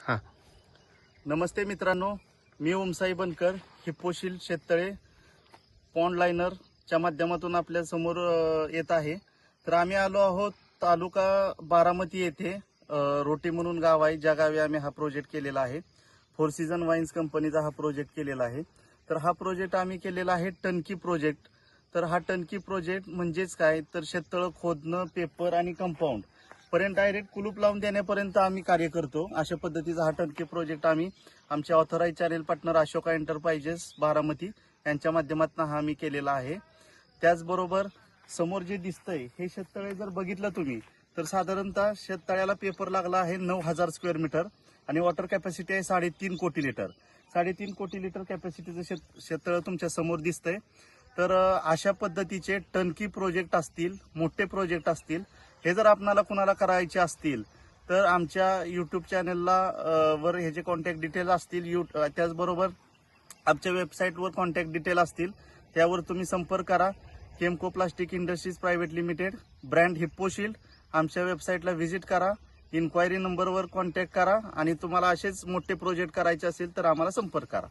हां. नमस्ते मित्रांनो मी ओमसाई बनकर हिप्पोशील शेततळे पॉन्ड लायनरच्या माध्यमातून आपल्यासमोर येत आहे. तर आम्ही आलो आहोत तालुका बारामती येथे रोटी म्हणून गाव आहे ज्या गावी आम्ही हा प्रोजेक्ट केलेला आहे. फोर सीझन वाईन्स कंपनीचा हा प्रोजेक्ट केलेला आहे. तर हा प्रोजेक्ट आम्ही केलेला आहे टनकी प्रोजेक्ट तर हा टनकी प्रोजेक्ट म्हणजेच काय? तर शेततळं खोदणं पेपर आणि कंपाऊंड पर्यंत डायरेक्ट कुलूप लावून देण्यापर्यंत आम्ही कार्य करतो. अशा पद्धतीचा हा टनके प्रोजेक्ट आम्ही आमच्या authorised channel partner Ashoka enterprises Baramati यांच्या माध्यमातून हा आम्ही केलेला आहे. त्याचबरोबर समोर जे दिसतंय हे शेततळे जर बघितलं तुम्ही तर साधारणतः शेततळ्याला पेपर लागला आहे नऊ हजार स्क्वेअर मीटर आणि वॉटर कॅपॅसिटी आहे साडेतीन कोटी लिटर साडेतीन कोटी लिटर कॅपॅसिटीचं शेत शेततळं तुमच्यासमोर दिसतंय. तर अशा पद्धतीचे टनकी प्रोजेक्ट असतील मोठे प्रोजेक्ट असतील हे जर आपणाला कुणाला करायचे असतील तर आमच्या यूट्यूब चॅनलला वर ह्याचे कॉन्टॅक्ट डिटेल असतील यू त्याचबरोबर आमच्या वेबसाईटवर कॉन्टॅक्ट डिटेल असतील त्यावर तुम्ही संपर्क करा. Chemco plastic industries private limited brand Hipposhield आमच्या वेबसाईटला व्हिजिट करा. इन्क्वायरी नंबरवर कॉन्टॅक्ट करा. आणि तुम्हाला असेच मोठे प्रोजेक्ट करायचे असेल तर आम्हाला संपर्क करा.